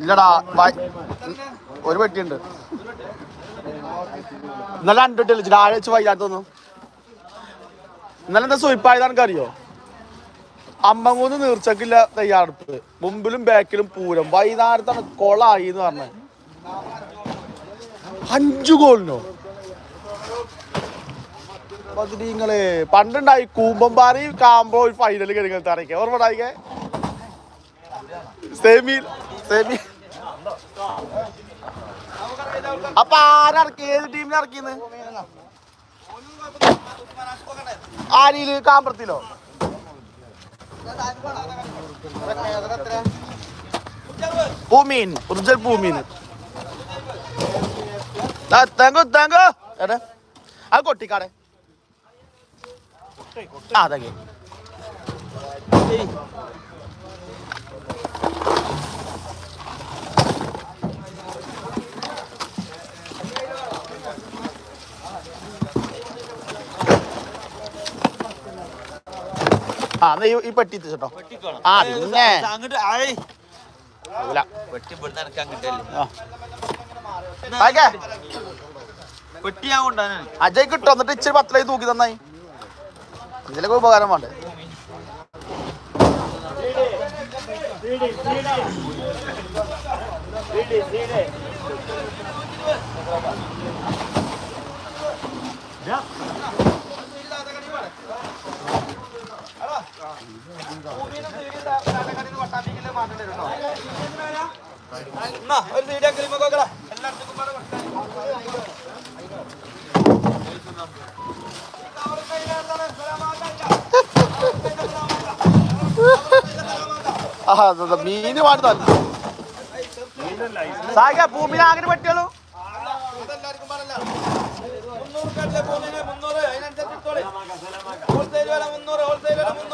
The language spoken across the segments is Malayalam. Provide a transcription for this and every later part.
ഇല്ലടാ ഒരു പെട്ടിയുണ്ട്. ഇന്നലെ രണ്ടിട്ടില്ല രാവിലെ വെച്ച് വൈകാത്തൊന്നും ഇന്നലെ എന്താ സുയിപ്പായത് എനിക്കറിയോ? അമ്മങ്ങൂന്ന് നീർച്ചക്കില്ല തയ്യാറെടുപ്പ് മുമ്പിലും ബാക്കിലും പൂരം. വൈകുന്നേരത്താണ് കൊളായി എന്ന് പറഞ്ഞത്. അഞ്ചു ഗോളിനോ? നിങ്ങളെ പണ്ടുണ്ടായി കൂമ്പമ്പാറി കാമ്പോ ഫൈനൽ കളികൾ തറയ്ക്ക. ഓർമ്മ ഉണ്ടായിക്കേ സെമി സെമി അപ്പൊ ആരക്കി ഏത് ടീമിനെ ഇറക്കിന്ന്? ആരിയിൽ? കാമ്പറത്തിലോ? പൂമീൻ ഉർജൽ പൂമീൻ. താങ്കോ താങ്കോ. എടാ അത് കൊട്ടിക്കാടെ. ആ അതെ. ആ എന്നാ ഈ- ഈ പെട്ടി എത്തിച്ചോ ആ പിന്നെ ഇല്ല. ആ. ആയിക്കേ. പെട്ടി ഞാൻ കൊണ്ടുവന്നാണ് അജയ് കിട്ടും. എന്നിട്ട് ഇച്ചിരി പത്തിലേക്ക് തൂക്കി തന്നായി ഇതിലൊക്കെ ഉപകാരം വേണ്ടേ? ഒരു മീന് പാടുന്നല്ല സായിക്ക ഭൂമിനെ ആകെ പറ്റിയുള്ളൂ അതെല്ലാവർക്കും ചോടുന്നുണ്ട് മോനെ ആ, നിക്ക് നിക്ക് നിക്ക് ബാക്കി ബാക്കി അത്ര മടച്ച് സായി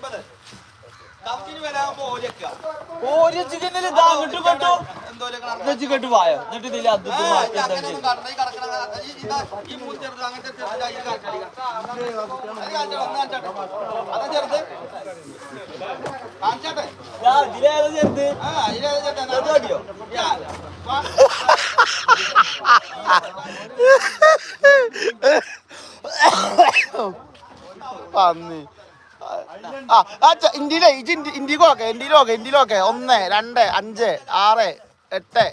ചിക്കനിൽ ഇതാ അങ്ങോട്ട് കെട്ടു എന്തോ കെട്ടു പോയോ എന്നിട്ട് ഇതിൽ അത് ഇതിലേതാ ചെറുത്? പന്നി. ആ ആ ഇജ് ഇന്ത്യ ഇന്ത്യയ്ക്ക് ഇന്ത്യയിലോക്കെ ഇന്ത്യയിലൊക്കെ. ഒന്ന് രണ്ട് അഞ്ച് ആറ് എട്ട്.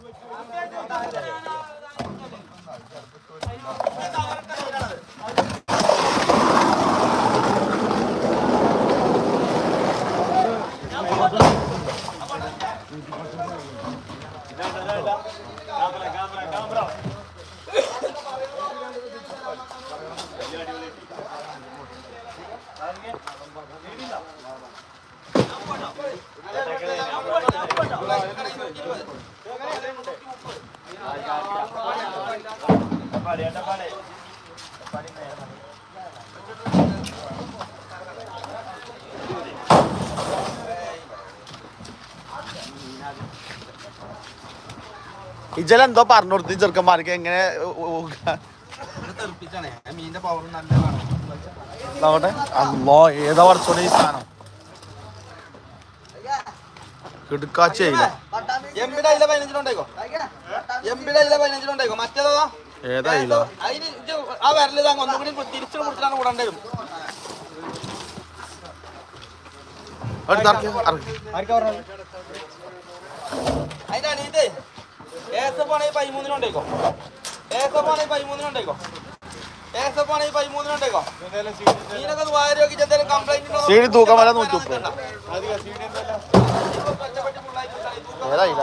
ഇജലെന്തോ പറഞ്ഞു കൊടുത്തു ചെറുക്കന്മാർക്ക് എങ്ങനെ നോക്കട്ടെ. അല്ലോ ഏതാ പറച്ചോടെ ഈ സാധനം? കിടുക്കാച്ചയില്ല എംബിയുടെ അതിലെ പതിനഞ്ചിനുണ്ടായിക്കോ എംബിയുടെ അതിലെ പതിനഞ്ചിനുണ്ടായിക്കോ മറ്റേതോ? ഏതാ ഇല്ല അതിന് ആ വരൽ തിരിച്ചു കൊടുത്തിട്ടാണ് കൂടേണ്ടി വരും അതിന്റെ അനിയത്തെ ഏസപ്പാണെങ്കിൽ പതിമൂന്നിനുണ്ടായിക്കോ ഏസപ്പാണെങ്കിൽ പതിമൂന്നിനുണ്ടായിക്കോ ഏസപ്പാണെങ്കിൽ പതിമൂന്നിനുണ്ടേക്കോ നീനൊക്കെ അത് വാരി നോക്കി എന്തെങ്കിലും കംപ്ലൈന്റ് ഉണ്ടോ സീഡി തൂക്കം വില നോക്കി ഏതായില്ല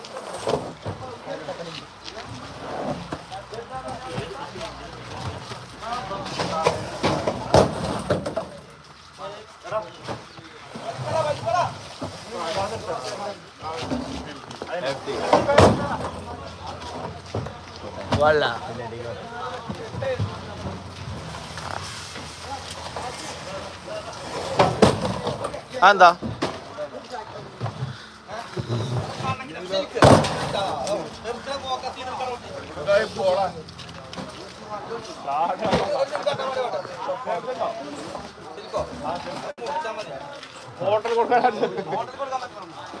വള്ള എന്താ. ഹോട്ടൽ കൊടുക്കാൻ ഹോട്ടൽ കൊടുക്കാൻ പറ്റണം.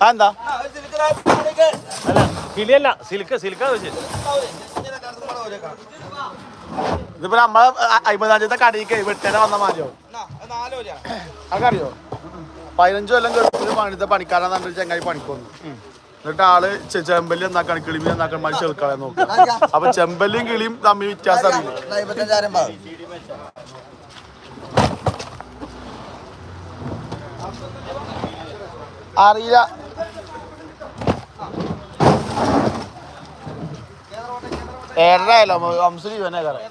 ആ ഇവിടേക്ക്. അല്ല കിളിയല്ല സിൽക്ക് സിൽക്ക. ഇതിപ്പോ നമ്മളെ അമ്പതാഞ്ചത്തെ കടയിക്ക് വെട്ടേനെ വന്ന മാതിരിയോ അതറിയോ പതിനഞ്ചു കൊല്ലം ഗൾഫിൽ പണിത പണിക്കാരൻ പറഞ്ഞ ചെങ്ങായി പണിക്കൊന്നു എന്നിട്ട് ആൾ ചെമ്പല്ലി എന്നാക്കാണ് കിളിമീൻ എന്നാക്കാൻ മതി ചെറുക്കളെ നോക്കും. അപ്പൊ ചെമ്പല്ലിയും കിളിയും തമ്മിൽ വ്യത്യാസം അറിയില്ല? അറിയില്ല. ഏഴരായല്ലോ ഹംസിൽ ഇവനെ കയറാം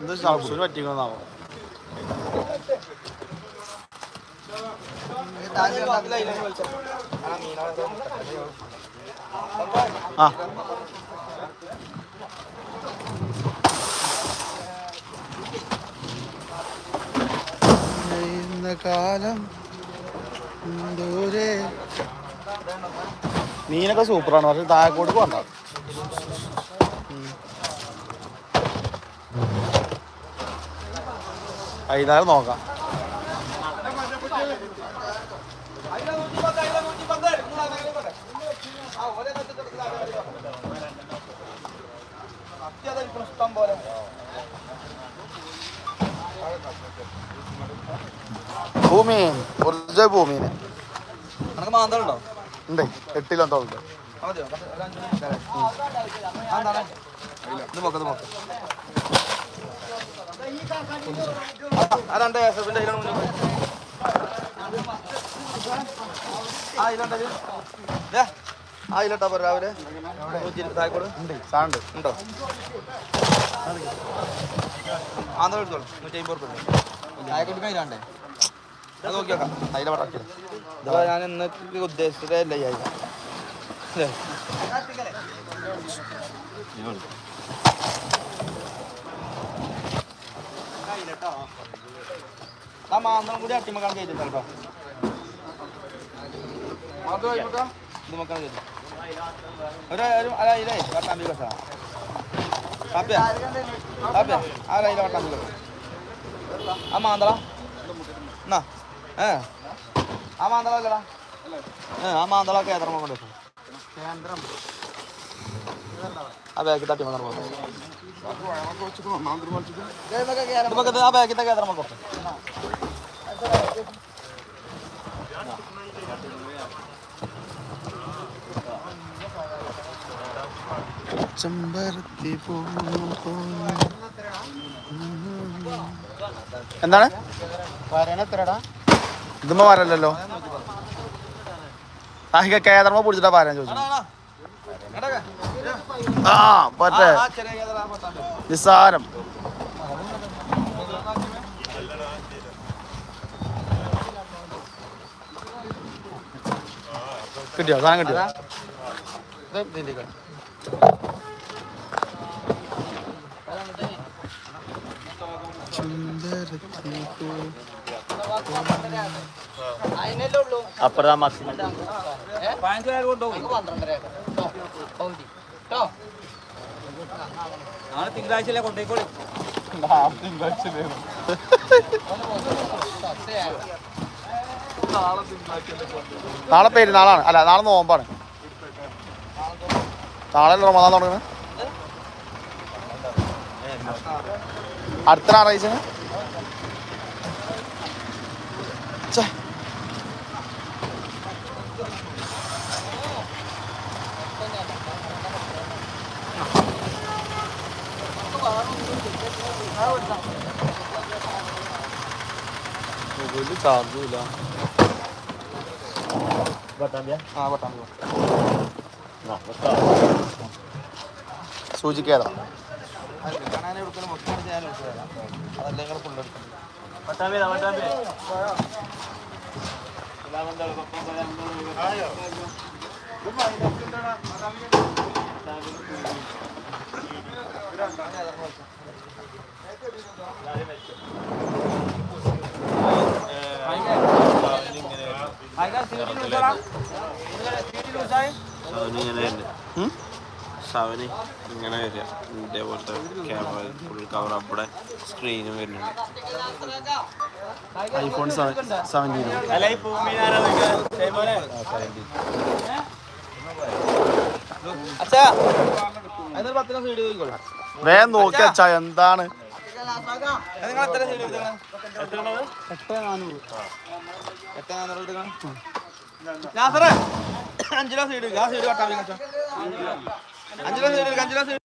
എന്ത്. ആ, ആ കാലം ദൂരെ മീനൊക്കെ സൂപ്പറാണ്. പക്ഷെ താഴെക്കോട്ട് പോകണ്ട വൈകുന്നേരം നോക്കാം. ഇഷ്ടം പോലെ. ഭൂമീൻ ഒറിജിനൽ മാന്തളുണ്ടോ ഉണ്ട്? കുറച്ച് ഒരു അഞ്ച് മിനിറ്റ് തരാം. ആ, ഇതിലുണ്ടോ ദേ, ആ ഇതിലിട്ടാ പോരെ രാവിലെ. ഇരുപത് ആയിക്കോട്. ഉണ്ട്. ഉണ്ടോ? ആന്ധ്ര എടുത്തോളൂ. നൂറ്റി അമ്പത് റുപ്യ ആയിക്കോട്ട് കഴിഞ്ഞാണ്ടേ അത് നോക്കി നോക്കാം അതിലെ പടക്കി ഞാൻ ഇന്ന് ഉദ്ദേശിച്ചതേ അല്ല ഞാൻ അല്ലേ ആ മാന്തളം കൂടി അട്ടിമക്കാൻ കയറ്റി ചിലപ്പോ ഇത് മക്കാൻ കയറ്റി ഒരു അര ഇല്ലേ കാപ്പിയ കാപ്പിയ ആ ലൈല വട്ടാമ്പി കസ ആ മാന്തള. എന്നാ ഏ? ആ ഏ ആ കേന്ദ്രം. കൊണ്ട് ആ തട്ടി ആ കേന്ദ്രം ചെമ്പരത്തി എന്താണ്? വരാനെത്രടാ ഇതുമ്മ വരല്ലല്ലോ. ആഹിക കേദർമ്മ പിടിച്ചിട്ടാ പാരാൻ ചോദിച്ചു ആ പറ്റേ നിസ്സാരം. കിട്ടിയോ? സാധനം കിട്ടിയോ? അതിനല്ലേ ഉള്ളൂ. അപ്പുറം മാക്സിമം പന്ത്രണ്ടര പകുതി കേട്ടോ? നാളെ പേര് കൊണ്ടേക്കോളി. നാളെ പെരുന്നാളാണ് അല്ല നാളെ നോമ്പാണ്. നാളെ റമദാൻ തുടങ്ങണ അടുത്ത ഞായറാഴ്ച? ചാർജുമില്ല ആ പട്ടാമ്പി സൂചിക്കേതാ കാണാൻ എടുക്കുന്ന മൊത്തം ചെയ്യാൻ അതല്ലേ നിങ്ങൾ ഫുള്ളെടുക്കും സവന് ഇങ്ങനെ വരിക. ഇതേപോലത്തെ ക്യാമറ ഫുൾ കവർ അവിടെ സ്ക്രീനും വരുന്നുണ്ട്. ഐഫോൺ സെവന്റീൻ അച്ഛാ അതിനൊരു പത്തിന് സൈഡ് ചോദിക്കോളൂ വേഗം നോക്കി അച്ഛാ. എന്താണ്? നിങ്ങൾ എത്ര സൈഡ് ആ എട്ട് നാനൂറ്. എട്ട് നാനൂറ് എടുക്കണം ഞാൻ സാറേ അഞ്ചിലോ സൈഡ് ആ സൈഡ് കട്ടാൻ